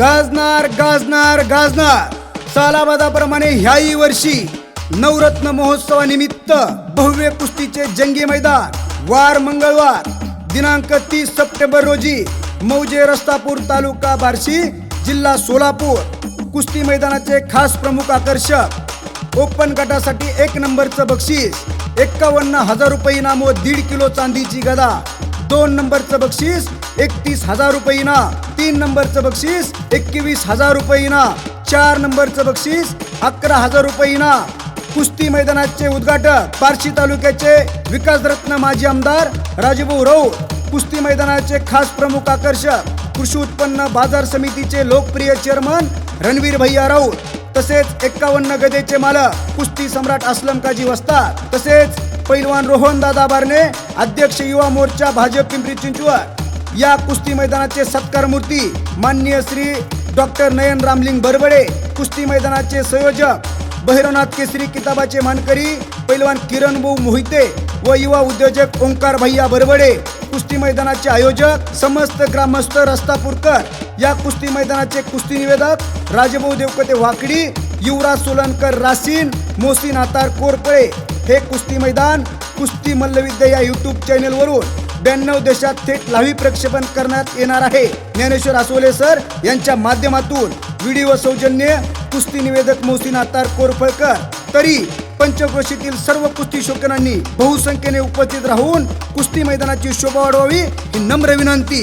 गाजणार गाजणार गाजणार. सालाबादाप्रमाणे ह्याही वर्षी नवरत्न महोत्सवानिमित्त भव्य कुस्तीचे जंगी मैदान वार मंगळवार दिनांक तीस सप्टेंबर रोजी मौजे रस्तापूर तालुका बार्शी जिल्हा सोलापूर. कुस्ती मैदानाचे खास प्रमुख आकर्षक. ओपन गटासाठी एक नंबरचं बक्षीस एक्कावन्न हजार रुपये इनाम व दीड किलो चांदीची गदा. दोन नंबरचं बक्षीस एकतीस हजार रुपये इनाम तीन नंबरचं बक्षीस एकवीस हजार रुपये इनाम चार नंबरचं बक्षीस अकरा हजार रुपये इनाम कुस्ती मैदानाचे उद्घाटक बार्शी तालुक्याचे विकासरत्न माजी आमदार राजभाऊ राऊत कुस्ती मैदानाचे खास प्रमुख आकर्षक कृषी उत्पन्न बाजार समितीचे लोकप्रिय चेअरमन रणवीर भैया राऊत तसेच एक्कावन्न गदेचे मालक कुस्ती सम्राट असलम काजी वस्ताद तसेच पैलवान रोहन दादा बारणे अध्यक्ष युवा मोर्चा भाजप पिंपरी चिंचवड. या कुस्ती मैदानाचे सत्कार मूर्ती माननीय श्री डॉक्टर नयन रामलिंग बरबडे कुस्ती मैदानाचे संयोजक भैरवनाथ केसरी किताबाचे मानकरी पैलवान किरण भाऊ मोहिते व युवा उद्योजक ओंकार भैया बरबडे कुस्ती मैदानाचे आयोजक समस्त ग्रामस्थ रस्तापूरकर. या कुस्ती मैदानाचे कुस्ती निवेदक राजभाऊ देवकते वाकडी युवराज सोलनकर रासीन मोसीन आतार कोरपळे हे कुस्ती मैदान कुस्ती मल्लविद्या या युट्यूब चॅनेलवरून ब्याण्णव देशात थेट लावी प्रक्षेपण करण्यात येणार आहे. ज्ञानेश्वर आसोले सर यांच्या माध्यमातून व्हिडिओ सौजन्य कुस्ती निवेदक मोहसिन आतार कोरफळकर. तरी पंचक्रोशीतील सर्व कुस्ती शोकनांनी बहुसंख्येने उपस्थित राहून कुस्ती मैदानाची शोभा वाढवावी ही नम्र विनंती.